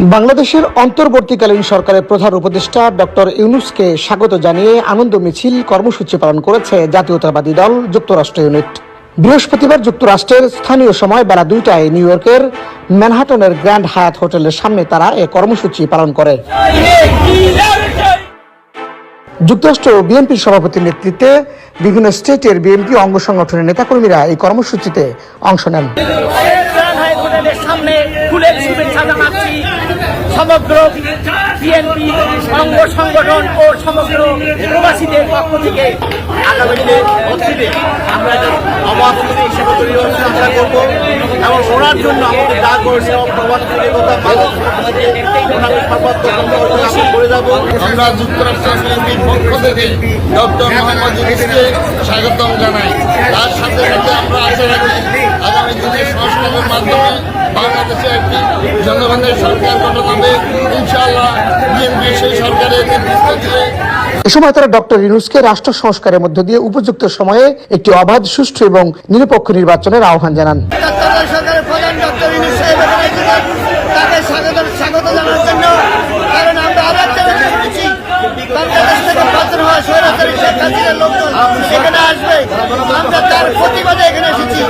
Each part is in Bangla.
বাংলাদেশের অন্তর্বর্তীকালীন সরকারের প্রধান উপদেষ্টা ডক্টর ইউনুসকে স্বাগত জানিয়ে আনন্দ মিছিল কর্মসূচি পালন করেছে জাতীয়তাবাদী দল যুক্তরাষ্ট্র ইউনিট। বৃহস্পতিবার যুক্তরাষ্ট্রের স্থানীয় সময় বেলা দুইটায় নিউ ইয়র্কের ম্যানহাটনের গ্র্যান্ড হায়াত হোটেলের সামনে তারা এ কর্মসূচি পালন করে। যুক্তরাষ্ট্র বিএনপির সভাপতির নেতৃত্বে বিভিন্ন স্টেটের বিএনপি অঙ্গ সংগঠনের নেতাকর্মীরা এই কর্মসূচিতে অংশ নেন। সামনে ফুলের শুভেচ্ছা জানাচ্ছি। সমগ্র বিএনপি অঙ্গ সংগঠন ও সমগ্র প্রবাসীদের পক্ষ থেকে আগামী দিনে আমরা অবাধ হিসেবে তৈরি আমরা করব এবং ওনার জন্য আমাদের যা করেছে আমরা যুক্তরাষ্ট্র বিএনপির পক্ষ থেকে ডক্টর মোহাম্মদ ইউনুসকে স্বাগতম জানাই। তার সাথে সাথে আমরা আশা রাখি আগামী দিনে সংস্কারের মাধ্যমে বাংলাদেশে একটি জনগণের সরকার গঠন হবে। ইনশাআল্লাহ বিএনপি সেই সরকারের নেতৃত্ব দিয়ে এ সময় তারা ডক্টর ইউনুসকে রাষ্ট্র সংস্কারের মধ্য দিয়ে উপযুক্ত সময়ে একটি অবাধ সুষ্ঠু এবং নিরপেক্ষ নির্বাচনের আহ্বান জানান তত্ত্বাবধায়ক সরকারের প্রধান ডক্টর ইউনুস সাহেব এখানে এসেছেন তাকে স্বাগত স্বাগত জানানোর জন্য কারণ আমরা আবার চেষ্টা করেছি বাংলাদেশ থেকে পতন হওয়া স্বৈরাচারী শেখ হাসিনার লোকজন এখানে আসবে। আমরা তার প্রতিবাদে এখানে এসেছি।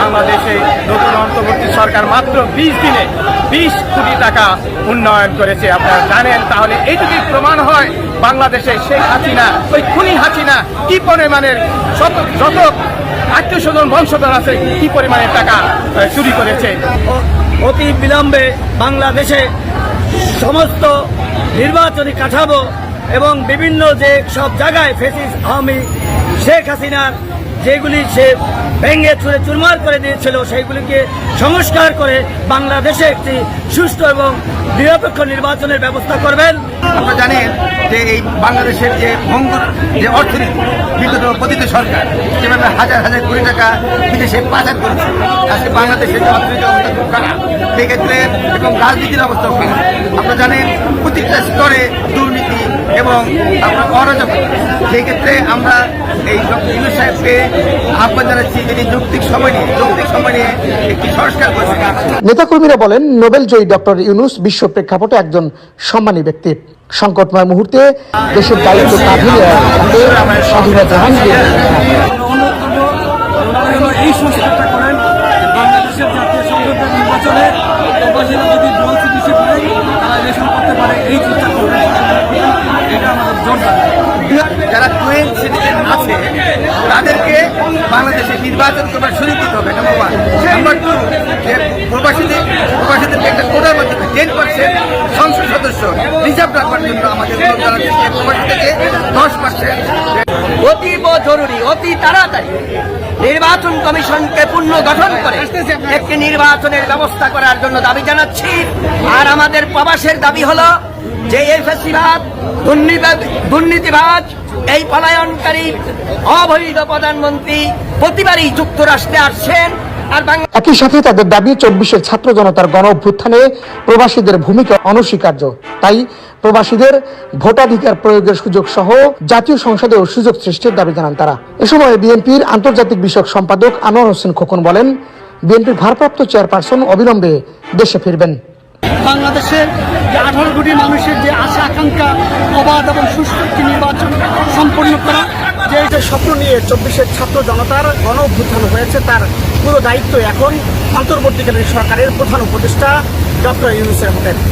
বাংলাদেশে নতুন অন্তর্বর্তী সরকার মাত্র বিশ দিনে বিশ কোটি টাকা উন্নয়ন করেছে। আপনারা জানেন তাহলে এইটুকুই প্রমাণ হয় বাংলাদেশে শেখ হাসিনা ওই খুনি হাসিনা কি পরিমাণের শত যত আত্মীয় স্বজন বংশধর আছে কি পরিমাণের টাকা চুরি করেছে। অতি বিলম্বে বাংলাদেশে সমস্ত নির্বাচনী কাঠামো এবং বিভিন্ন যে সব জায়গায় ফেসিস আওয়ামী শেখ হাসিনার যেগুলি সে ভেঙে চুরে চুরমার করে দিয়েছিল, সেইগুলিকে সংস্কার করে বাংলাদেশে একটি সুষ্ঠু এবং নিরপেক্ষ নির্বাচনের ব্যবস্থা করবেন। আমরা জানি যে এই বাংলাদেশের যে ভঙ্গুর, যে অর্থনীতি, বিগত পতিত সরকার, যেভাবে হাজার হাজার কোটি টাকা বিদেশে পাচার করেছে আজকে বাংলাদেশের যে অর্থনীতি অবস্থা খুব খারাপ। সেক্ষেত্রে এবং রাজনীতির অবস্থা খারাপ। আপনারা জানেন প্রত্যেকটা স্তরে দুর্নীতি এবং আমরা অরাজকতা। সেই ক্ষেত্রে আমরা এই ইউনুস সাহেবকে আহ্বান জানাচ্ছি যিনি যৌক্তিক সময় নিয়ে, যৌক্তিক সময় নিয়ে একটি সংস্কার করে নেতাকর্মীরা বলেন, নোবেল জয়ী ডক্টর ইউনুস বিশ্ব প্রেক্ষাপটে একজন সম্মানী ব্যক্তি। সংকটময় মুহূর্তে দেশের দায়িত্ব কাঁধে স্বাধীনতা জাহাঙ্গীর এই সংস্কারটা করেন বাংলাদেশের জাতীয় সংসদের নির্বাচনে প্রবাসীরা যদি দল চিকিৎসা পায় তারা ইলেকশন করতে পারে এই চেষ্টা করবেন এটা আমাদের জোর দাবি যারা টুয়েলভ সিটিজেন আছে তাদেরকে বাংলাদেশে নির্বাচন করবার সুযোগ দিতে হবে নাম্বার ওয়ান নাম্বার টু যে প্রবাসীদের প্রবাসীদেরকে একটা কোটার মাধ্যমে টেন পার্সেন্ট সংসদ সদস্য রিজার্ভ রাখবার জন্য আমাদের থেকে দশ পার্সেন্ট অতীব জরুরি, অতি তাড়াতাড়ি নির্বাচন কমিশনকে পুনঃ গঠন করে একটি নির্বাচনের ব্যবস্থা করার জন্য দাবি জানাচ্ছি। আর আমাদের প্রবাসের দাবি হলো যে এই ফেসিবাদ দুর্নীতি- দুর্নীতিবাজ, এই পলায়নকারী অবৈধ প্রধানমন্ত্রী প্রতিবারই যুক্তরাষ্ট্রে আসছেন। একই সাথে তাদের দাবি চব্বিশের ছাত্র জনতার গণ অভ্যুত্থানে প্রবাসীদের ভূমিকা অনস্বীকার্য। তাই প্রবাসীদের ভোটাধিকার প্রয়োগের সুযোগ সহ জাতীয় সংসদেও সুযোগ সৃষ্টির দাবি জানান তারা। এ সময় বিএনপির আন্তর্জাতিক বিষয়ক সম্পাদক আনোয়ার হোসেন খোকন বলেন বিএনপির ভারপ্রাপ্ত চেয়ারপারসন অবিলম্বে দেশে ফিরবেন। বাংলাদেশের যে আঠারো কোটি মানুষের যে আশা আকাঙ্ক্ষা অবাধ এবং সুস্থ একটি নির্বাচন সম্পন্ন করা যে স্বপ্ন নিয়ে চব্বিশের ছাত্র জনতার গণ অভ্যুত্থান হয়েছে, তার পুরো দায়িত্ব এখন অন্তর্বর্তীকালীন সরকারের প্রধান উপদেষ্টা ডক্টর ইউনুসের হাতে।